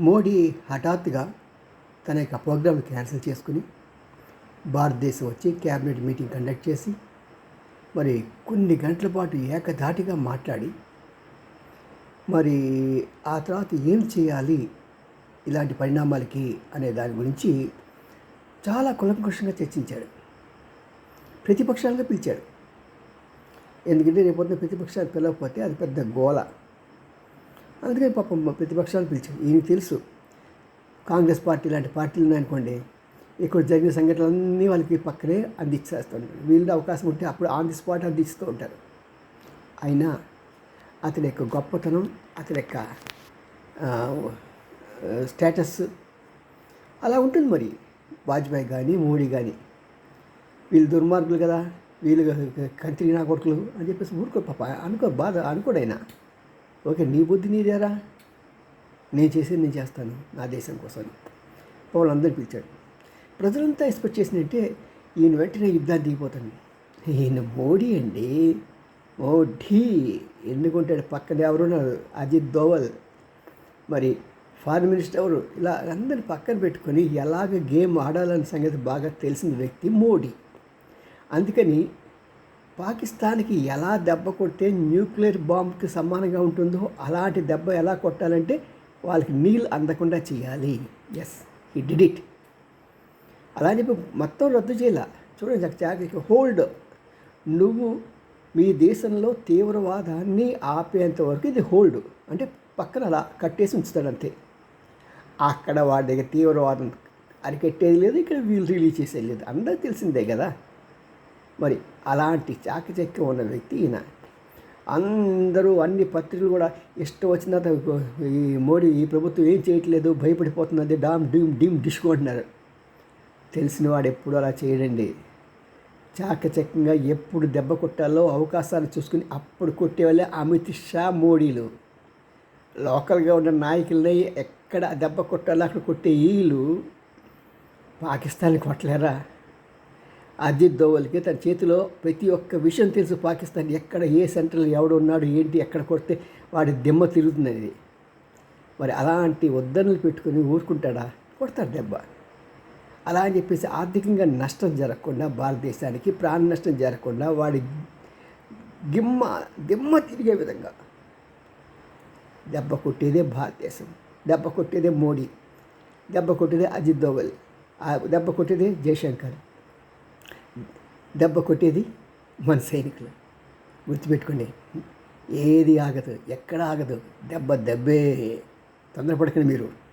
మోడీ హఠాత్తుగా తన యొక్క ప్రోగ్రామ్ క్యాన్సిల్ చేసుకుని భారతదేశం వచ్చి క్యాబినెట్ మీటింగ్ కండక్ట్ చేసి మరి కొన్ని గంటల పాటు ఏకధాటిగా మాట్లాడి మరి ఆ తర్వాత ఏం చేయాలి ఇలాంటి పరిణామాలకి అనే దాని గురించి చాలా కులంకుషంగా చర్చించాడు. ప్రతిపక్షాలుగా పిలిచాడు. ఎందుకంటే రేపొద్దున ప్రతిపక్షాలు పిలవకపోతే అది పెద్ద గోల. అందుకని పాపం ప్రతిపక్షాలు పిలిచాం ఈయనకి తెలుసు. కాంగ్రెస్ పార్టీ లాంటి పార్టీలు ఉన్నాయనుకోండి ఇక్కడ జరిగిన సంఘటనలన్నీ వాళ్ళకి పక్కనే అందించేస్తూ ఉంటారు వీళ్ళు అవకాశం ఉంటే అప్పుడు ఆన్ ది స్పాట్ అందిస్తూ ఉంటారు. అయినా అతని యొక్క గొప్పతనం అతని యొక్క స్టేటస్ అలా ఉంటుంది మరి. వాజ్పేయి కానీ మోడీ కానీ వీళ్ళు దుర్మార్గులు కదా వీళ్ళు కంత్రి నా కొడుకులు అని చెప్పేసి ఊరుకో పాప. అనుకో బాధ అనుకోడైనా ఓకే నీ బుద్ధి నీదేరా నేను చేసేది నేను చేస్తాను నా దేశం కోసం వాళ్ళందరూ పిలిచాడు. ప్రజలంతా ఎక్స్పెక్ట్ చేసినట్టే ఈయన వెంటనే యుద్ధాన్ని దిగిపోతాను ఈయన మోడీ అండి. మోడీ. ఎందుకుంటాడు? పక్కన ఎవరున్నారు అజిత్ దోవల్. మరి ఫారిన్ మినిస్టర్ ఎవరు? ఇలా అందరిని పక్కన పెట్టుకొని ఎలాగ గేమ్ ఆడాలనే సంగతి బాగా తెలిసిన వ్యక్తి మోడీ. అందుకని పాకిస్తాన్కి ఎలా దెబ్బ కొడితే న్యూక్లియర్ బాంబ్కి సమానంగా ఉంటుందో అలాంటి దెబ్బ ఎలా కొట్టాలంటే వాళ్ళకి నీళ్ళు అందకుండా చేయాలి. ఎస్ ఈ డిడ్ ఇట్ అలా అని చెప్పి మొత్తం రద్దు చేయాల. చూడండి జాగ్రత్త హోల్డ్ నువ్వు మీ దేశంలో తీవ్రవాదాన్ని ఆపేంత వరకు ఇది హోల్డ్ అంటే పక్కన అలా కట్టేసి ఉంచుతాడు అంతే. అక్కడ వాడి దగ్గర తీవ్రవాదం అరికెట్టేది లేదు ఇక్కడ వీళ్ళు రిలీజ్ చేసేది లేదు. అందరూ తెలిసిందే కదా. మరి అలాంటి చాకచక్యం ఉన్న వ్యక్తి ఈయన. అందరూ అన్ని పత్రికలు కూడా ఇష్టం వచ్చిన ఈ మోడీ ఈ ప్రభుత్వం ఏం చేయట్లేదు భయపడిపోతున్నది డామ్ డీమ్ డీమ్ డిష్కో అంటున్నారు. తెలిసిన వాడు ఎప్పుడు అలా చేయడండి. చాకచక్యంగా ఎప్పుడు దెబ్బ కొట్టాలో అవకాశాలు చూసుకుని అప్పుడు కొట్టేవాళ్ళే అమిత్ షా మోడీలు. లోకల్గా ఉన్న నాయకులని ఎక్కడ దెబ్బ కొట్టాలో అక్కడ కొట్టే వీళ్ళు పాకిస్తాన్కి కొట్టలేరా? అజిత్ దోవల్కి తన చేతిలో ప్రతి ఒక్క విషయం తెలుసు. పాకిస్తాన్ ఎక్కడ ఏ సెంటర్లో ఎవడున్నాడు ఏంటి ఎక్కడ కొడితే వాడి దిమ్మ తిరుగుతున్నది మరి అలాంటి వద్దనలు పెట్టుకుని ఊరుకుంటాడా? కొడతాడు దెబ్బ. అలా అని చెప్పేసి ఆర్థికంగా నష్టం జరగకుండా భారతదేశానికి ప్రాణ నష్టం జరగకుండా వాడి గిమ్మ దిమ్మ తిరిగే విధంగా దెబ్బ కొట్టేదే భారతదేశం. దెబ్బ కొట్టేదే మోడీ. దెబ్బ కొట్టేదే అజిత్ దోవల్. దెబ్బ కొట్టేదే జయశంకర్. దెబ్బ కొట్టేది మన సైనికులు. గుర్తుపెట్టుకోండి ఏది ఆగదు ఎక్కడ ఆగదు దెబ్బ దెబ్బే. తొందరపడకండి మీరు.